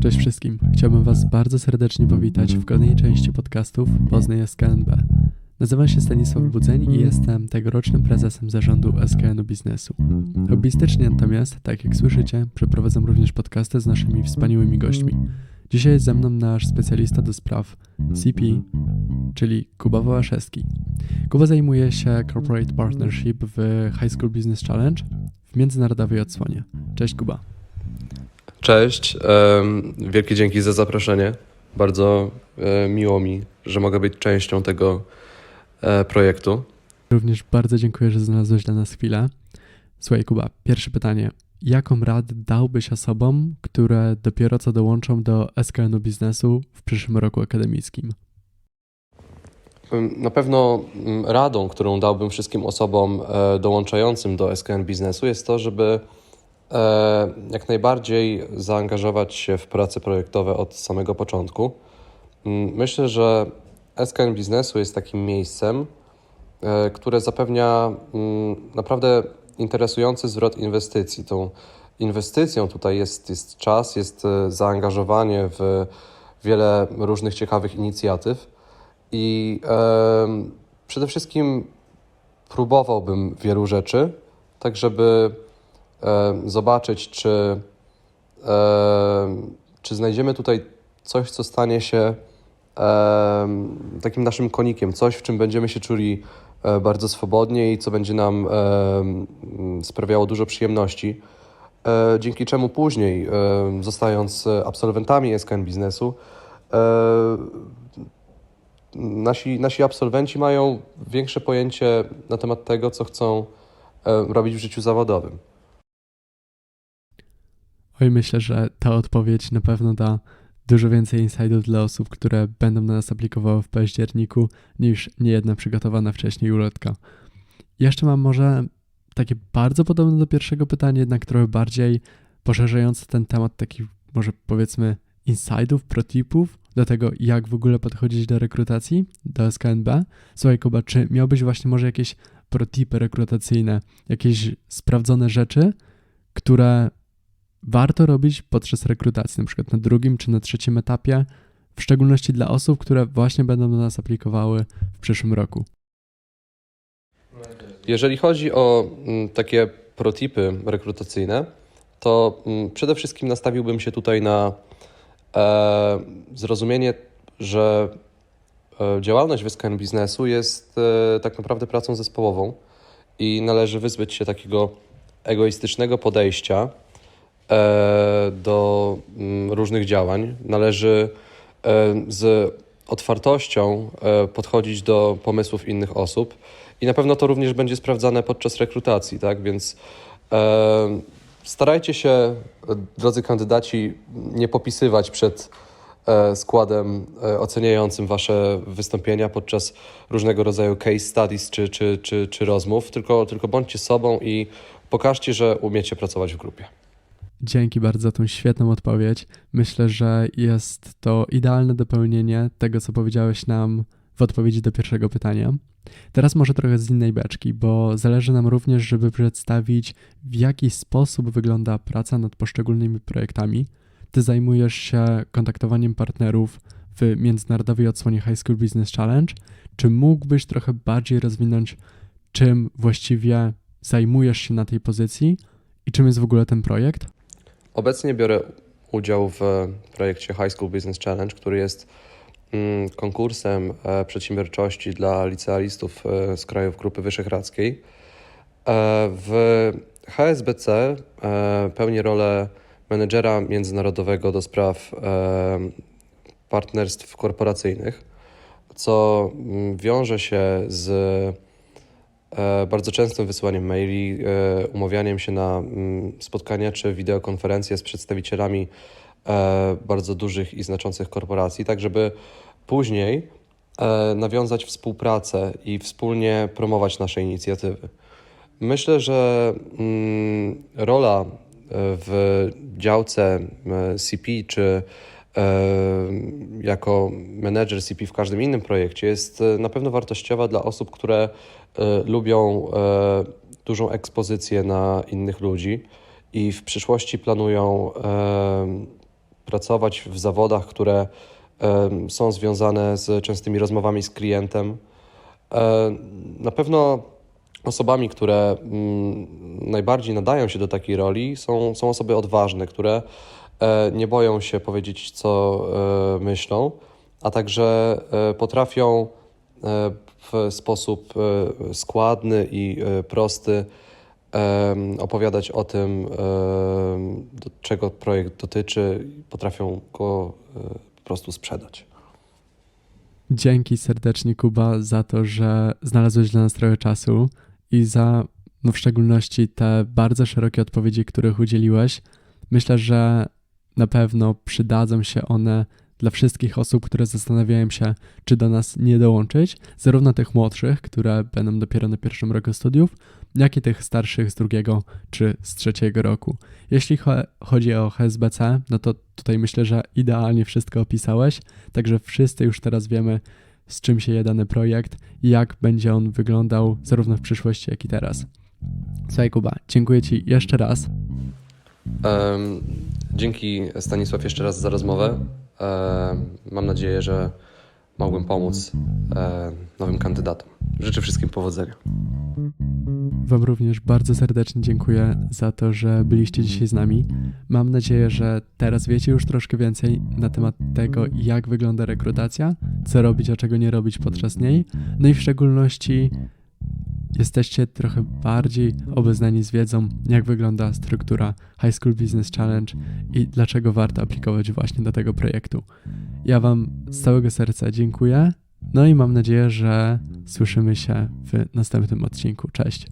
Cześć wszystkim. Chciałbym Was bardzo serdecznie powitać w kolejnej części podcastów Poznań SKNB. Nazywam się Stanisław Budzeń i jestem tegorocznym prezesem zarządu SKN-u Biznesu. Hobbystycznie natomiast, tak jak słyszycie, przeprowadzam również podcasty z naszymi wspaniałymi gośćmi. Dzisiaj jest ze mną nasz specjalista do spraw CP, czyli Kuba Wołaszewski. Kuba zajmuje się Corporate Partnership w High School Business Challenge w międzynarodowej odsłonie. Cześć Kuba. Cześć, wielkie dzięki za zaproszenie. Bardzo e, miło mi, że mogę być częścią tego e, projektu. Również bardzo dziękuję, że znalazłeś dla nas chwilę. Słuchaj, Kuba, pierwsze pytanie. Jaką radę dałbyś osobom, które dopiero co dołączą do SKN-u biznesu w przyszłym roku akademickim? Em, Na pewno radą, którą dałbym wszystkim osobom e, dołączającym do SKN biznesu jest to, żeby jak najbardziej zaangażować się w prace projektowe od samego początku. Mm, Myślę, że SKN biznesu jest takim miejscem, e, które zapewnia mm, naprawdę interesujący zwrot inwestycji. Tą inwestycją tutaj jest, jest czas, jest e, zaangażowanie w wiele różnych ciekawych inicjatyw i przede wszystkim próbowałbym wielu rzeczy, tak żeby zobaczyć, czy, czy znajdziemy tutaj coś, co stanie się takim naszym konikiem, coś, w czym będziemy się czuli e, bardzo swobodnie i co będzie nam sprawiało dużo przyjemności. E, dzięki czemu później, e, zostając absolwentami SKN biznesu, nasi, nasi absolwenci mają większe pojęcie na temat tego, co chcą robić w życiu zawodowym. Oj, myślę, że ta odpowiedź na pewno da dużo więcej insightów dla osób, które będą na nas aplikowały w październiku, niż niejedna przygotowana wcześniej ulotka. Jeszcze mam może takie bardzo podobne do pierwszego pytania, jednak trochę bardziej poszerzające ten temat takich może powiedzmy insightów, protipów do tego, jak w ogóle podchodzić do rekrutacji, do SKNB. Słuchaj Kuba, czy miałbyś właśnie może jakieś protipy rekrutacyjne, jakieś sprawdzone rzeczy, które warto robić podczas rekrutacji, na przykład na drugim czy na trzecim etapie, w szczególności dla osób, które właśnie będą do nas aplikowały w przyszłym roku. Jeżeli chodzi o mm, takie protipy rekrutacyjne, to mm, przede wszystkim nastawiłbym się tutaj na e, zrozumienie, że e, działalność w SKN biznesu jest e, tak naprawdę pracą zespołową i należy wyzbyć się takiego egoistycznego podejścia do mm, różnych działań. Należy e, z otwartością e, podchodzić do pomysłów innych osób i na pewno to również będzie sprawdzane podczas rekrutacji, tak? Więc e, starajcie się, e, drodzy kandydaci, nie popisywać przed e, składem e, oceniającym wasze wystąpienia podczas różnego rodzaju case studies czy, czy, czy, czy rozmów, tylko, tylko bądźcie sobą i pokażcie, że umiecie pracować w grupie. Dzięki bardzo za tą świetną odpowiedź. Myślę, że jest to idealne dopełnienie tego, co powiedziałeś nam w odpowiedzi do pierwszego pytania. Teraz może trochę z innej beczki, bo zależy nam również, żeby przedstawić, w jaki sposób wygląda praca nad poszczególnymi projektami. Ty zajmujesz się kontaktowaniem partnerów w międzynarodowej odsłonie High School Business Challenge. Czy mógłbyś trochę bardziej rozwinąć, czym właściwie zajmujesz się na tej pozycji i czym jest w ogóle ten projekt? Obecnie biorę udział w projekcie High School Business Challenge, który jest mm, konkursem e, przedsiębiorczości dla licealistów e, z krajów Grupy Wyszehradzkiej. E, W HSBC e, pełnię rolę menedżera międzynarodowego do spraw e, partnerstw korporacyjnych, co mm, wiąże się z e, bardzo częstym wysyłaniem maili, e, umawianiem się na mm, spotkania czy wideokonferencje z przedstawicielami e, bardzo dużych i znaczących korporacji, tak żeby później e, nawiązać współpracę i wspólnie promować nasze inicjatywy. Myślę, że mm, rola e, w działce e, CP czy e, jako menedżer CP w każdym innym projekcie jest e, na pewno wartościowa dla osób, które e, lubią e, dużą ekspozycję na innych ludzi i w przyszłości planują pracować w zawodach, które są związane z częstymi rozmowami z klientem. Na pewno osobami, które mm, najbardziej nadają się do takiej roli, są, są osoby odważne, które nie boją się powiedzieć, co e, myślą, a także e, potrafią e, w sposób e, składny i e, prosty opowiadać o tym, czego projekt dotyczy, potrafią go e, po prostu sprzedać. Dzięki serdecznie Kuba za to, że znalazłeś dla nas trochę czasu i za no w szczególności te bardzo szerokie odpowiedzi, których udzieliłeś. Myślę, że na pewno przydadzą się one dla wszystkich osób, które zastanawiają się, czy do nas nie dołączyć, zarówno tych młodszych, które będą dopiero na pierwszym roku studiów, jak i tych starszych z drugiego czy z trzeciego roku. Jeśli cho- chodzi o HSBC, no to tutaj myślę, że idealnie wszystko opisałeś, także wszyscy już teraz wiemy, z czym się je dany projekt i jak będzie on wyglądał zarówno w przyszłości, jak i teraz. Słuchaj Kuba, dziękuję Ci jeszcze raz. Em, Dzięki Stanisław jeszcze raz za rozmowę. Em, Mam nadzieję, że mogłem pomóc e, nowym kandydatom. Życzę wszystkim powodzenia. Wam również bardzo serdecznie dziękuję za to, że byliście dzisiaj z nami. Mam nadzieję, że teraz wiecie już troszkę więcej na temat tego, jak wygląda rekrutacja, co robić, a czego nie robić podczas niej. No i w szczególności jesteście trochę bardziej obeznani z wiedzą, jak wygląda struktura High School Business Challenge i dlaczego warto aplikować właśnie do tego projektu. Ja Wam z całego serca dziękuję. No i mam nadzieję, że słyszymy się w następnym odcinku. Cześć.